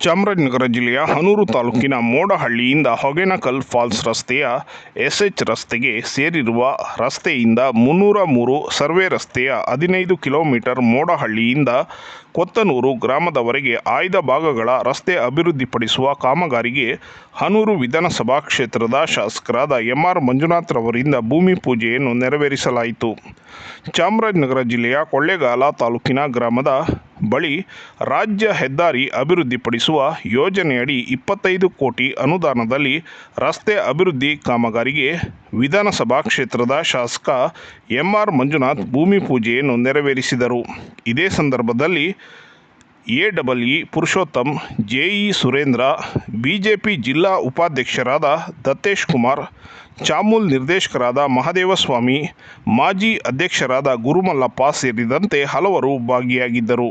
ಚಾಮರಾಜನಗರ ಜಿಲ್ಲೆಯ ಹನೂರು ತಾಲೂಕಿನ ಮೋಡಹಳ್ಳಿಯಿಂದ ಹೊಗೆನಕಲ್ ಫಾಲ್ಸ್ ರಸ್ತೆಯ ಎಸ್ ಎಚ್ ರಸ್ತೆಗೆ ಸೇರಿರುವ ರಸ್ತೆಯಿಂದ ಮುನ್ನೂರ ಮೂರು ಸರ್ವೆ ರಸ್ತೆಯ ಹದಿನೈದು ಕಿಲೋಮೀಟರ್ ಮೋಡಹಳ್ಳಿಯಿಂದ ಕೊತ್ತನೂರು ಗ್ರಾಮದವರೆಗೆ ಆಯ್ದ ಭಾಗಗಳ ರಸ್ತೆ ಅಭಿವೃದ್ಧಿಪಡಿಸುವ ಕಾಮಗಾರಿಗೆ ಹನೂರು ವಿಧಾನಸಭಾ ಕ್ಷೇತ್ರದ ಶಾಸಕರಾದ ಎಂ ಆರ್ ಮಂಜುನಾಥ್ರವರಿಂದ ಭೂಮಿ ಪೂಜೆಯನ್ನು ನೆರವೇರಿಸಲಾಯಿತು. ಚಾಮರಾಜನಗರ ಜಿಲ್ಲೆಯ ಕೊಳ್ಳೇಗಾಲ ತಾಲೂಕಿನ ಗ್ರಾಮದ ಬಳಿ ರಾಜ್ಯ ಹೆದ್ದಾರಿ ಅಭಿವೃದ್ಧಿಪಡಿಸುವ ಯೋಜನೆಯಡಿ ಇಪ್ಪತ್ತೈದು ಕೋಟಿ ಅನುದಾನದಲ್ಲಿ ರಸ್ತೆ ಅಭಿವೃದ್ಧಿ ಕಾಮಗಾರಿಗೆ ವಿಧಾನಸಭಾ ಕ್ಷೇತ್ರದ ಶಾಸಕ ಎಂಆರ್ ಮಂಜುನಾಥ್ ಭೂಮಿ ಪೂಜೆಯನ್ನು ನೆರವೇರಿಸಿದರು. ಇದೇ ಸಂದರ್ಭದಲ್ಲಿ A double E Purushottam JE Surendra, BJP ಜಿಲ್ಲಾ ಉಪಾಧ್ಯಕ್ಷರಾದ ದತ್ತೇಶ್ ಕುಮಾರ್, ಚಾಮುಲ್ ನಿರ್ದೇಶಕರಾದ ಮಹದೇವಸ್ವಾಮಿ, ಮಾಜಿ ಅಧ್ಯಕ್ಷರಾದ ಗುರುಮಲ್ಲಪ್ಪ ಸೇರಿದಂತೆ ಹಲವರು ಭಾಗಿಯಾಗಿದ್ದರು.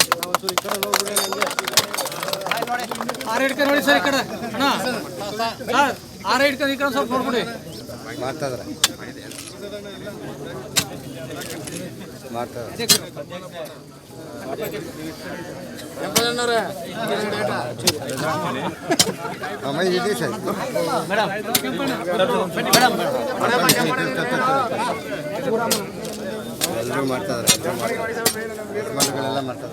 ಆರ್ ಹಿಡ್ಕೊಂಡು ನೋಡಿ ಸರ್ ಈ ಕಡೆ ಅಣ್ಣ ಸರ್ ಆರ್ ಹಿಡ್ಕೊಂಡು ಈ ಕಡೆ ಸ್ವಲ್ಪ ನೋಡ್ಬಿಡಿ ಮಾಡ್ತಾರ ಅಮ್ಮ ಇದೆ ಸರ್ ಮಾಡ್ತಾರೆ ಮನೆಗಳೆಲ್ಲ ಮಾಡ್ತಾರ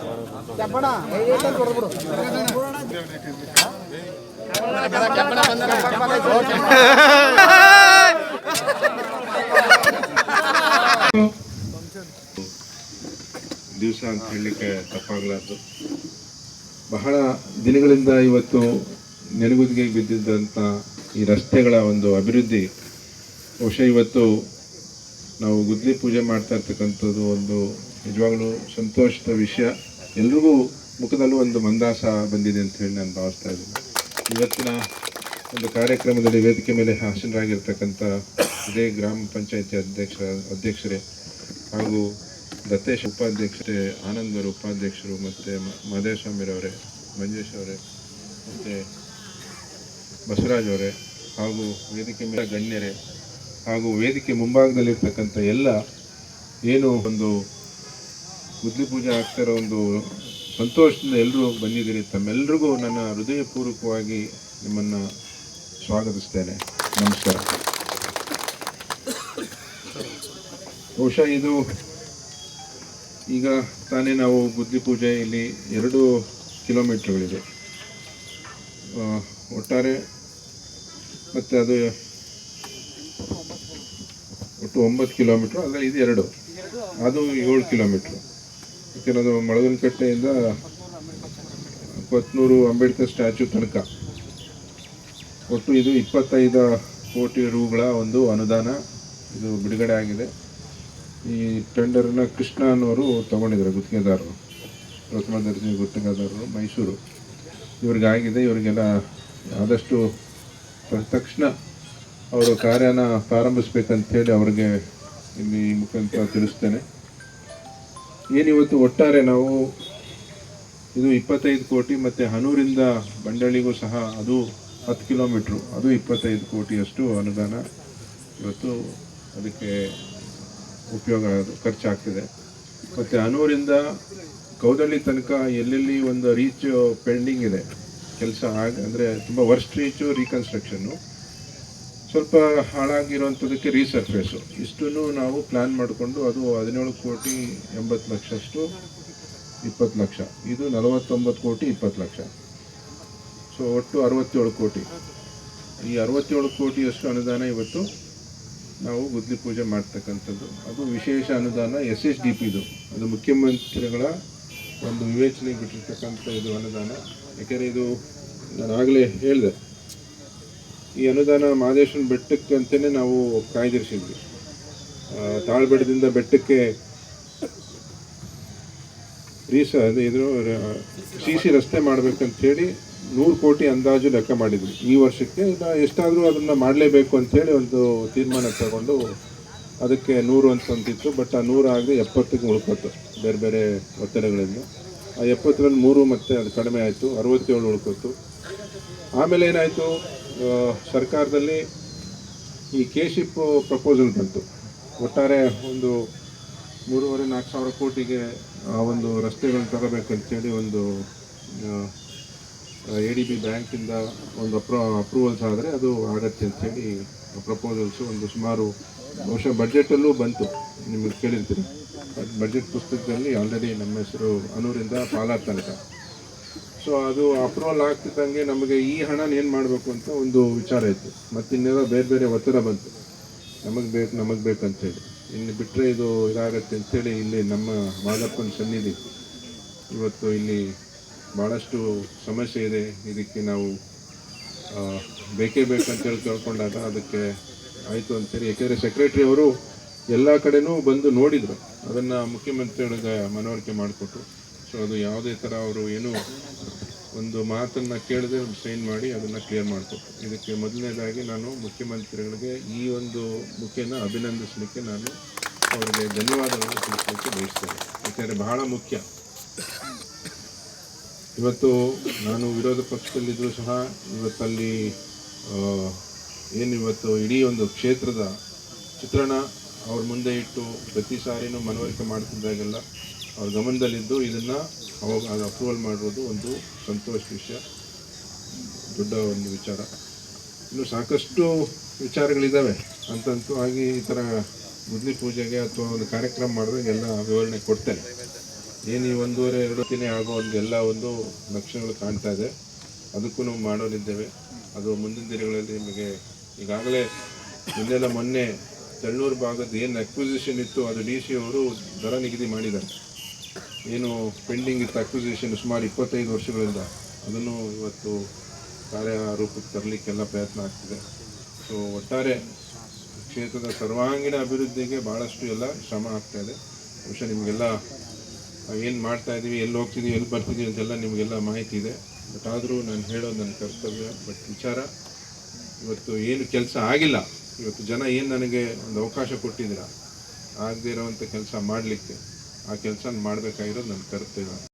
ದಿವಸ ಅಂತ ಹೇಳಲಿಕ್ಕೆ ತಪ್ಪಾಗಲಾರ್ದು. ಬಹಳ ದಿನಗಳಿಂದ ಇವತ್ತು ನೆಲಗುದಿಗೆ ಬಿದ್ದಿದ್ದಂಥ ಈ ರಸ್ತೆಗಳ ಒಂದು ಅಭಿವೃದ್ಧಿ, ಬಹುಶಃ ಇವತ್ತು ನಾವು ಗುದ್ಲಿ ಪೂಜೆ ಮಾಡ್ತಾ ಇರ್ತಕ್ಕಂಥದ್ದು ಒಂದು ನಿಜವಾಗ್ಲೂ ಸಂತೋಷದ ವಿಷಯ. ಎಲ್ರಿಗೂ ಮುಖದಲ್ಲೂ ಒಂದು ಮಂದಾಸ ಬಂದಿದೆ ಅಂತ ಹೇಳಿ ನಾನು ಭಾವಿಸ್ತಾ ಇದ್ದೀನಿ. ಇವತ್ತಿನ ಒಂದು ಕಾರ್ಯಕ್ರಮದಲ್ಲಿ ವೇದಿಕೆ ಮೇಲೆ ಹಾಸನರಾಗಿರ್ತಕ್ಕಂಥ ಇದೇ ಗ್ರಾಮ ಪಂಚಾಯತಿ ಅಧ್ಯಕ್ಷ, ಅಧ್ಯಕ್ಷರೇ ಹಾಗೂ ದತ್ತೇಶ್ ಉಪಾಧ್ಯಕ್ಷರೇ ಆನಂದ್ ಅವರು ಉಪಾಧ್ಯಕ್ಷರು ಮತ್ತು ಮಹದೇವಸ್ವಾಮಿರವರೇ ಮಂಜೇಶ್ ಅವರೇ, ಮತ್ತು ಬಸವರಾಜ್ ಅವರೇ ಹಾಗೂ ವೇದಿಕೆ ಮೇಲೆ ಗಣ್ಯರೇ ಹಾಗೂ ವೇದಿಕೆ ಮುಂಭಾಗದಲ್ಲಿರ್ತಕ್ಕಂಥ ಎಲ್ಲ ಏನು ಒಂದು ಮುದ್ಲಿ ಪೂಜೆ ಆಗ್ತಿರೋ ಒಂದು ಸಂತೋಷದಿಂದ ಎಲ್ಲರೂ ಬಂದಿದ್ದೀರಿ ತಮ್ಮೆಲ್ಲರಿಗೂ ನನ್ನ ಹೃದಯಪೂರ್ವಕವಾಗಿ ನಿಮ್ಮನ್ನು ಸ್ವಾಗತಿಸ್ತೇನೆ. ನಮಸ್ಕಾರ. ಬಹುಶಃ ಇದು ಈಗ ತಾನೇ ನಾವು ಬುದ್ಧಿ ಪೂಜೆ ಇಲ್ಲಿ ಎರಡು ಕಿಲೋಮೀಟ್ರ್ಗಳಿದೆ. ಒಟ್ಟಾರೆ ಮತ್ತು ಅದು ಒಂಬತ್ತು ಕಿಲೋಮೀಟ್ರ್ ಅದರಲ್ಲಿ ಇದು ಎರಡು. ಅದು ಏಳು ಕಿಲೋಮೀಟ್ರ್. ಯಾಕೆಂದ್ರೆ ಅದು ಮಳಗನಕಟ್ಟೆಯಿಂದ ಕೊತ್ನೂರು ಅಂಬೇಡ್ಕರ್ ಸ್ಟ್ಯಾಚ್ಯೂ ತನಕ. ಒಟ್ಟು ಇದು ಇಪ್ಪತ್ತೈದು ಕೋಟಿ ರೂಗಳ ಒಂದು ಅನುದಾನ ಇದು ಬಿಡುಗಡೆ ಆಗಿದೆ. ಈ ಟೆಂಡರನ್ನು ಕೃಷ್ಣ ಅನ್ನೋರು ತೊಗೊಂಡಿದ್ದಾರೆ, ಗುತ್ತಿಗೆದಾರರು. ಪ್ರಥಮ ದರ್ಜೆ ಗುತ್ತಿಗೆದಾರರು ಮೈಸೂರು. ಇವ್ರಿಗಾಗಿದೆ, ಇವರಿಗೆಲ್ಲ ಆದಷ್ಟು ತಕ್ಷಣ ಅವರು ಕಾರ್ಯನ ಪ್ರಾರಂಭಿಸ್ಬೇಕಂತೇಳಿ ಅವ್ರಿಗೆ ಇಲ್ಲಿ ಮುಖಾಂತರ ತಿಳಿಸ್ತೇನೆ. ಏನಿವತ್ತು ಒಟ್ಟಾರೆ ನಾವು ಇದು ಇಪ್ಪತ್ತೈದು ಕೋಟಿ ಮತ್ತು ಹನೂರಿಂದ ಬಂಡಳಿಗೂ ಸಹ ಅದು ಹತ್ತು ಕಿಲೋಮೀಟ್ರು. ಅದು ಇಪ್ಪತ್ತೈದು ಕೋಟಿಯಷ್ಟು ಅನುದಾನ ಇವತ್ತು ಅದಕ್ಕೆ ಉಪಯೋಗ ಖರ್ಚಾಗ್ತಿದೆ. ಮತ್ತು ಹನೂರಿಂದ ಕೌದಳ್ಳಿ ತನಕ ಎಲ್ಲೆಲ್ಲಿ ಒಂದು ರೀಚ್ ಪೆಂಡಿಂಗ್ ಇದೆ. ಕೆಲಸ ಆಗ ಅಂದರೆ ತುಂಬ ವರ್ಸ್ಟ್ ರೀಚು ರೀಕನ್ಸ್ಟ್ರಕ್ಷನ್ನು ಸ್ವಲ್ಪ ಹಾಳಾಗಿರುವಂಥದ್ದಕ್ಕೆ ರೀಸರ್ಫೇಸು ಇಷ್ಟನ್ನು ನಾವು ಪ್ಲ್ಯಾನ್ ಮಾಡಿಕೊಂಡು ಅದು ಹದಿನೇಳು ಕೋಟಿ ಎಂಬತ್ತು ಲಕ್ಷಷ್ಟು ಇಪ್ಪತ್ತು ಲಕ್ಷ. ಇದು ನಲವತ್ತೊಂಬತ್ತು ಕೋಟಿ ಇಪ್ಪತ್ತು ಲಕ್ಷ. ಸೊ ಒಟ್ಟು ಅರವತ್ತೇಳು ಕೋಟಿ. ಈ ಅರವತ್ತೇಳು ಕೋಟಿಯಷ್ಟು ಅನುದಾನ ಇವತ್ತು ನಾವು ಗುದ್ಲಿ ಪೂಜೆ ಮಾಡ್ತಕ್ಕಂಥದ್ದು. ಅದು ವಿಶೇಷ ಅನುದಾನ ಎಸ್ ಎಸ್ ಡಿ ಪಿದು ಅದು ಮುಖ್ಯಮಂತ್ರಿಗಳ ಒಂದು ವಿವೇಚನೆಗೆ ಬಿಟ್ಟಿರ್ತಕ್ಕಂಥ ಇದು ಅನುದಾನ. ಯಾಕೆಂದರೆ ಇದು ನಾನು ಆಗಲೇ ಹೇಳಿದೆ ಈ ಅನುದಾನ ಮಹದೇಶ್ವರನ ಬೆಟ್ಟಕ್ಕೆ ಅಂತಲೇ ನಾವು ಕಾಯ್ದಿರಿಸಿದ್ವಿ. ತಾಳ್ಬೆಟ್ಟದಿಂದ ಬೆಟ್ಟಕ್ಕೆ ರೀಸ ಅದು ಇದು ಸಿ ಸಿ ರಸ್ತೆ ಮಾಡಬೇಕಂಥೇಳಿ ನೂರು ಕೋಟಿ ಅಂದಾಜು ಲೆಕ್ಕ ಮಾಡಿದ್ವಿ. ಈ ವರ್ಷಕ್ಕೆ ಎಷ್ಟಾದರೂ ಅದನ್ನು ಮಾಡಲೇಬೇಕು ಅಂತೇಳಿ ಒಂದು ತೀರ್ಮಾನ ತಗೊಂಡು ಅದಕ್ಕೆ ನೂರು ಅಂತ ಅಂತಿತ್ತು. ಬಟ್ ಆ ನೂರು ಆಗದೆ ಎಪ್ಪತ್ತಿಗೆ ಉಳ್ಕೊತು ಬೇರೆ ಬೇರೆ ಒತ್ತಡಗಳಿಂದ. ಆ ಎಪ್ಪತ್ತರಲ್ಲಿ ಮೂರು ಮತ್ತೆ ಅದು ಕಡಿಮೆ ಆಯಿತು, ಅರವತ್ತೇಳು ಉಳ್ಕೊತು ಆಮೇಲೆ ಏನಾಯಿತು? ಸರ್ಕಾರದಲ್ಲಿ ಈ ಕೆ ಶಿಪ್ ಪ್ರಪೋಸಲ್ ಬಂತು. ಒಟ್ಟಾರೆ ಒಂದು ಮೂರುವರೆ, ನಾಲ್ಕು ಸಾವಿರ ಕೋಟಿಗೆ ಆ ಒಂದು ರಸ್ತೆಗಳನ್ನ ತಗೋಬೇಕಂತೇಳಿ ಒಂದು ಎ ಡಿ ಬಿ ಬ್ಯಾಂಕಿಂದ ಒಂದು ಅಪ್ರೂ ಅಪ್ರೂವಲ್ಸ್ ಆದರೆ ಅದು ಆಗತ್ತೆ ಅಂತೇಳಿ ಪ್ರಪೋಸಲ್ಸು ಒಂದು ಸುಮಾರು ಬಹುಶಃ ಬಜೆಟಲ್ಲೂ ಬಂತು. ನಿಮಗೆ ಕೇಳಿರ್ತೀರಿ. ಬಜೆಟ್ ಪುಸ್ತಕದಲ್ಲಿ ಆಲ್ರೆಡಿ ನಮ್ಮ ಹೆಸರು ಅನೂರಿಂದ ಪಾಲಾರ್ ತನಕ ಸೊ ಅದು ಅಪ್ರೂವಲ್ ಆಗ್ತಿದ್ದಂಗೆ ನಮಗೆ ಈ ಹಣ ಏನು ಮಾಡಬೇಕು ಅಂತ ಒಂದು ವಿಚಾರ ಇತ್ತು. ಮತ್ತು ಇನ್ನೆಲ್ಲ ಬೇರೆ ಬೇರೆ ಒತ್ತಡ ಬಂತು. ನಮಗೆ ಬೇಕು, ನಮಗೆ ಬೇಕಂತೇಳಿ ಇನ್ನು ಬಿಟ್ಟರೆ ಇದು ಇದಾಗತ್ತೆ ಅಂಥೇಳಿ ಇಲ್ಲಿ ನಮ್ಮ ಮಾದಪ್ಪನ ಸನ್ನಿಧಿ. ಇವತ್ತು ಇಲ್ಲಿ ಭಾಳಷ್ಟು ಸಮಸ್ಯೆ ಇದೆ. ಇದಕ್ಕೆ ನಾವು ಬೇಕೇ ಬೇಕಂತೇಳಿ ಕೇಳ್ಕೊಂಡಾಗ ಅದಕ್ಕೆ ಆಯಿತು ಅಂತೇಳಿ ಯಾಕೆಂದರೆ ಸೆಕ್ರೆಟ್ರಿ ಅವರು ಎಲ್ಲ ಕಡೆನೂ ಬಂದು ನೋಡಿದರು. ಅದನ್ನು ಮುಖ್ಯಮಂತ್ರಿಗಳಿಗೆ ಮನವರಿಕೆ ಮಾಡಿಕೊಟ್ರು. ಸೊ ಅದು ಯಾವುದೇ ಥರ ಅವರು ಏನು ಒಂದು ಮಾತನ್ನು ಕೇಳದೆ ಸೈನ್ ಮಾಡಿ ಅದನ್ನು ಕ್ಲಿಯರ್ ಮಾಡಿಕೊಟ್ಟು ಇದಕ್ಕೆ ಮೊದಲನೇದಾಗಿ ನಾನು ಮುಖ್ಯಮಂತ್ರಿಗಳಿಗೆ ಈ ಒಂದು ಮುಖ್ಯನ ಅಭಿನಂದಿಸಲಿಕ್ಕೆ ನಾನು ಅವರಿಗೆ ಧನ್ಯವಾದಗಳನ್ನು ತಿಳಿಸಲಿಕ್ಕೆ ಬಯಸ್ತೇನೆ. ಯಾಕೆಂದರೆ ಬಹಳ ಮುಖ್ಯ. ಇವತ್ತು ನಾನು ವಿರೋಧ ಪಕ್ಷದಲ್ಲಿದ್ದರೂ ಸಹ ಇವತ್ತಲ್ಲಿ ಏನು ಇವತ್ತು ಇಡೀ ಒಂದು ಕ್ಷೇತ್ರದ ಚಿತ್ರಣ ಅವ್ರ ಮುಂದೆ ಇಟ್ಟು ಪ್ರತಿ ಸಾರಿನೂ ಮನವರಿಕೆ ಮಾಡ್ತಿದ್ದಾಗೆಲ್ಲ ಅವ್ರ ಗಮನದಲ್ಲಿದ್ದು ಇದನ್ನು ಅವಾಗ ಅಪ್ರೂವಲ್ ಮಾಡಿರೋದು ಒಂದು ಸಂತೋಷ ವಿಷಯ. ದೊಡ್ಡ ಒಂದು ವಿಚಾರ. ಇನ್ನು ಸಾಕಷ್ಟು ವಿಚಾರಗಳಿದ್ದಾವೆ ಅಂತಂತೂ ಆಗಿ ಈ ಥರ ಗುದ್ಲಿ ಪೂಜೆಗೆ ಅಥವಾ ಒಂದು ಕಾರ್ಯಕ್ರಮ ಮಾಡಿದಾಗ ಎಲ್ಲ ವಿವರಣೆ ಕೊಡ್ತೇನೆ. ಏನು ಈ ಒಂದೂವರೆ, ಎರಡು ದಿನ ಆಗೋ ಒಂದು ಎಲ್ಲ ಒಂದು ಲಕ್ಷಣಗಳು ಕಾಣ್ತಾ ಇದೆ. ಅದಕ್ಕೂ ನಾವು ಮಾಡೋರಿದ್ದೇವೆ ಅದು ಮುಂದಿನ ದಿನಗಳಲ್ಲಿ ನಿಮಗೆ ಈಗಾಗಲೇ ಇನ್ನೆಲ್ಲ ಮೊನ್ನೆ ತೆಳ್ಳೂರು ಭಾಗದ ಏನು ಅಕ್ವಿಸಿಷನ್ ಇತ್ತು, ಅದು ಡಿ ಸಿ ಅವರು ದರ ನಿಗದಿ ಮಾಡಿದ್ದಾರೆ. ಏನು ಪೆಂಡಿಂಗ್ ಇತ್ತು ಅಕ್ವಿಸೇಷನ್ ಸುಮಾರು ಇಪ್ಪತ್ತೈದು ವರ್ಷಗಳಿಂದ ಅದನ್ನು ಇವತ್ತು ಕಾರ್ಯರೂಪಕ್ಕೆ ತರಲಿಕ್ಕೆಲ್ಲ ಪ್ರಯತ್ನ ಆಗ್ತಿದೆ. ಸೊ ಒಟ್ಟಾರೆ ಕ್ಷೇತ್ರದ ಸರ್ವಾಂಗೀಣ ಅಭಿವೃದ್ಧಿಗೆ ಭಾಳಷ್ಟು ಎಲ್ಲ ಶ್ರಮ ಆಗ್ತಾ ಇದೆ. ಬಹುಶಃ ನಿಮಗೆಲ್ಲ ಏನು ಮಾಡ್ತಾ ಇದ್ದೀವಿ ಎಲ್ಲಿ ಹೋಗ್ತಿದ್ದೀವಿ ಎಲ್ಲಿ ಬರ್ತಿದ್ದೀವಿ ಅಂತೆಲ್ಲ ನಿಮಗೆಲ್ಲ ಮಾಹಿತಿ ಇದೆ. ಬಟ್ ಆದರೂ ನಾನು ಹೇಳೋದು ನನ್ನ ಕರ್ತವ್ಯ ಬಟ್ ವಿಚಾರ, ಇವತ್ತು ಏನು ಕೆಲಸ ಆಗಿಲ್ಲ. ಇವತ್ತು ಜನ ಏನು ನನಗೆ ಒಂದು ಅವಕಾಶ ಕೊಟ್ಟಿದ್ದೀರಾ, ಆಗದೇ ಇರೋವಂಥ ಕೆಲಸ ಮಾಡಲಿಕ್ಕೆ. ಆ ಕೆಲಸ ಮಾಡಬೇಕಾಗಿರೋದು ನನ್ನ ಕರ್ತವ್ಯ